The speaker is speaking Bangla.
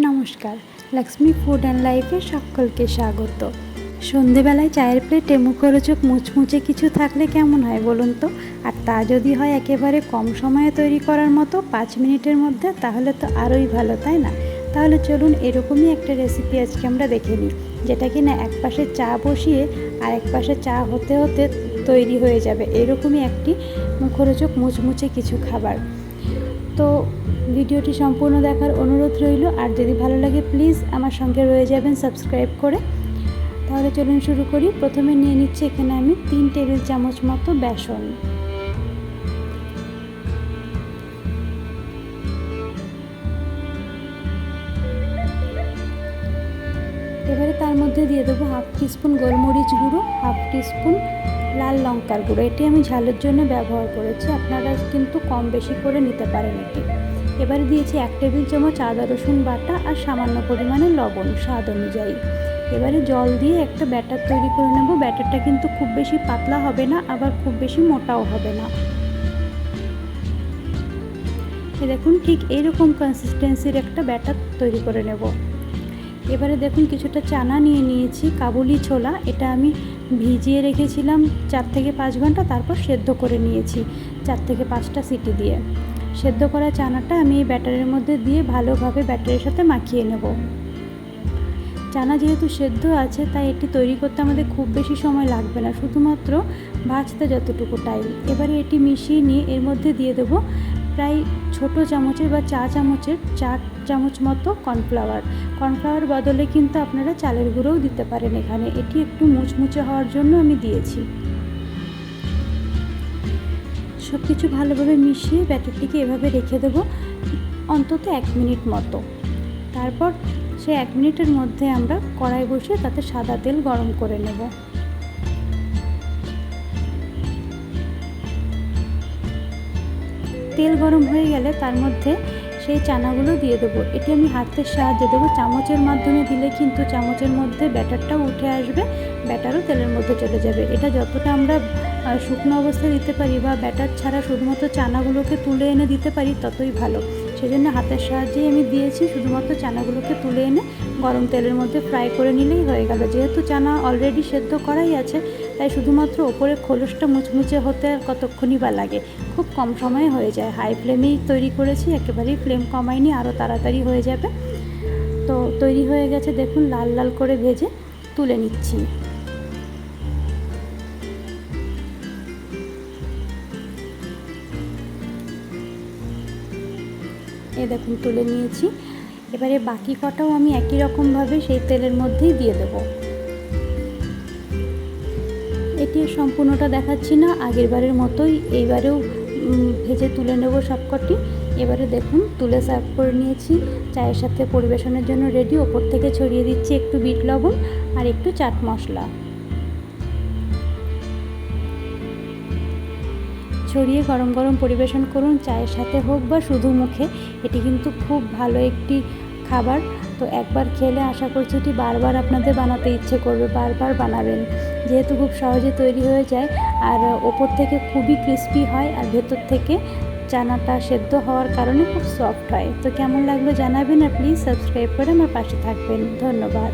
নমস্কার, লক্ষ্মী ফুড অ্যান্ড লাইফে সকলকে স্বাগত। সন্ধেবেলায় চায়ের প্লেটে মুখরোচক মুচমুচে কিছু থাকলে কেমন হয় বলুন তো? আর তা যদি হয় একেবারে কম সময়ে তৈরি করার মতো পাঁচ মিনিটের মধ্যে, তাহলে তো আরোই ভালো, তাই না? তাহলে চলুন এরকমই একটা রেসিপি আজকে আমরা দেখে নিই, যেটা কি না এক পাশে চা বসিয়ে আর এক পাশে চা হতে হতে তৈরি হয়ে যাবে। এরকমই একটি মুখরোচক মুচমুচে কিছু খাবার। তো ভিডিওটি সম্পূর্ণ দেখার অনুরোধ রইল। আর যদি ভালো লাগে, প্লিজ আমার সঙ্গে রয়ে যাবেন সাবস্ক্রাইব করে। তাহলে চলুন শুরু করি। প্রথমে নিয়ে নিচ্ছি এখানে আমি তিন টেবিল চামচ মতো বেসন। এবারে তার মধ্যে দিয়ে দেবো হাফ টিস্পুন গোলমরিচ গুঁড়ো, হাফ টিস্পুন লাল লঙ্কার গুঁড়ো। এটি আমি ঝালের জন্য ব্যবহার করেছি। আপনারা কিন্তু কম বেশি করে নিতে পারেন এটি। এবারে দিয়েছি এক টেবিল চামচ আদা রসুন বাটা আর সামান্য পরিমাণে লবণ স্বাদ অনুযায়ী। এবারে জল দিয়ে একটা ব্যাটার তৈরি করে নেব। ব্যাটারটা কিন্তু খুব বেশি পাতলা হবে না, আবার খুব বেশি মোটাও হবে না। দেখুন, ঠিক এইরকম কনসিস্টেন্সির একটা ব্যাটার তৈরি করে নেব। এবারে দেখুন, কিছুটা চানা নিয়ে নিয়েছি, কাবুলি ছোলা। এটা আমি ভিজিয়ে রেখেছিলাম চার থেকে পাঁচ ঘণ্টা, তারপর সেদ্ধ করে নিয়েছি চার থেকে পাঁচটা সিটি দিয়ে। সেদ্ধ করা চানাটা আমি এই ব্যাটারের মধ্যে দিয়ে ভালোভাবে ব্যাটারের সাথে মাখিয়ে নেব। চানা যেহেতু সেদ্ধ আছে, তাই এটি তৈরি করতে আমাদের খুব বেশি সময় লাগবে না। শুধুমাত্র ভাজতে যতটুকু টাইম এবারে এটি মিশিয়ে নিয়ে এর মধ্যে দিয়ে দেবো প্রায় ছোট চামচের বা চা চামচের, চার চামচ মতো কর্নফ্লাওয়ার কর্নফ্লাওয়ার বদলে কিন্তু আপনারা চালের গুঁড়োও দিতে পারেন এখানে। এটি একটু মুচমুচে হওয়ার জন্য আমি দিয়েছি। সব কিছু ভালোভাবে মিশিয়ে ব্যাটারটিকে এভাবে রেখে দেবো অন্তত এক মিনিট মতো। তারপর সে এক মিনিটের মধ্যে আমরা কড়াই বসিয়ে তাতে সাদা তেল গরম করে নেব। তেল গরম হয়ে গেলে তার মধ্যে সেই চানাগুলো দিয়ে দেবো। এটি আমি হাতের সাহায্যে দেবো। চামচের মাধ্যমে দিলে কিন্তু চামচের মধ্যে ব্যাটারটাও উঠে আসবে, ব্যাটারও তেলের মধ্যে চলে যাবে। এটা যতটা আমরা শুকনো অবস্থায় দিতে পারি বা ব্যাটার ছাড়া শুধুমাত্র চানাগুলোকে তুলে এনে দিতে পারি, ততই ভালো। সেজন্য হাতের সাহায্যেই আমি দিয়েছি। শুধুমাত্র চানাগুলোকে তুলে এনে গরম তেলের মধ্যে ফ্রাই করে নিলেই হয়ে গেল। যেহেতু চানা অলরেডি সেদ্ধ করাই আছে, তাই শুধুমাত্র ওপরে খোলসটা মুচমুচে হতে আর কতক্ষণই বা লাগে। খুব কম সময়ে হয়ে যায়। হাই ফ্লেমেই তৈরি করেছি, একেবারেই ফ্লেম কমাইনি আরও তাড়াতাড়ি হয়ে যাবে। তো তৈরি হয়ে গেছে, দেখুন, লাল লাল করে ভেজে তুলে নিচ্ছি। এ দেখুন, তুলে নিয়েছি। এবারে বাকি কটাও আমি একই রকমভাবে সেই তেলের মধ্যেই দিয়ে দেবো। এটি সম্পূর্ণটা দেখাচ্ছি না, আগের বারের মতোই। এইবারেও ভেজে তুলে নেব সবকটি। এবারে দেখুন, তুলে সার্ভ করে নিয়েছি। চায়ের সাথে পরিবেশনের জন্য রেডি। ওপর থেকে ছড়িয়ে দিচ্ছি একটু বিট লবণ আর একটু চাট মশলা। ছড়িয়ে গরম গরম পরিবেশন করুন, চায়ের সাথে হোক বা শুধু মুখে, এটি কিন্তু খুব ভালো একটি খাবার। তো একবার খেলে আশা করছি এটি বারবার আপনাদের বানাতে ইচ্ছে করবে, বারবার বানাবেন। যেহেতু খুব সহজে তৈরি হয়ে যায়, আর ওপর থেকে খুবই ক্রিস্পি হয়, আর ভেতর থেকে চানাটা সেদ্ধ হওয়ার কারণে খুব সফট হয়। তো কেমন লাগল জানাবেন আর প্লিজ সাবস্ক্রাইব করে আমার পাশে থাকবেন। ধন্যবাদ।